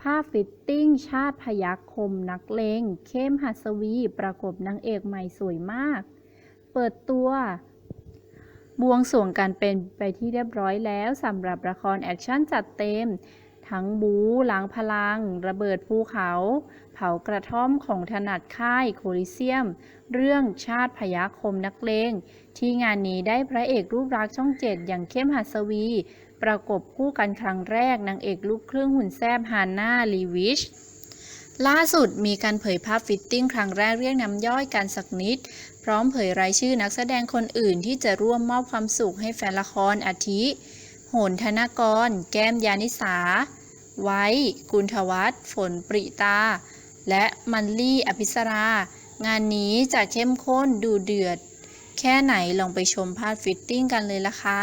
ภาพฟิตติ้ง ชาติพยัคคมนักเลงเข้มหัสวีประกบนางเอกใหม่สวยมาก เปิดตัว บวงสรวงกันเป็นไปที่เรียบร้อยแล้วสำหรับละครแอคชั่นจัดเต็ม ทั้งบู๊ล้างพลัง ระเบิดภูเขา เผากระท่อมของถนัดค่ายโคลิเซียม เรื่องชาติพยัคมนักเลง ที่งานนี้ได้พระเอกรูปรักช่องเจ็ดอย่างเข้มหัสวี ประกบคู่กันครั้งแรกนางเอกลูกครึ่งหุ่นแซบฮาน่าลีวิชล่าสุดมีการเผยภาพฟิตติ้งครั้งแรกเรียกน้ำย่อยกันสักนิด พร้อมเผยรายชื่อนักแสดงคนอื่นที่จะร่วมมอบความสุขให้แฟนละครอาทิ โหนธนากร แก้มยานิสา ไว้ กุลทวัฒน์ฝนปริตา และมันลี่อภิสรา งานนี้จะเข้มข้นดูเดือด แค่ไหนลองไปชมภาพฟิตติ้งกันเลยละค่ะ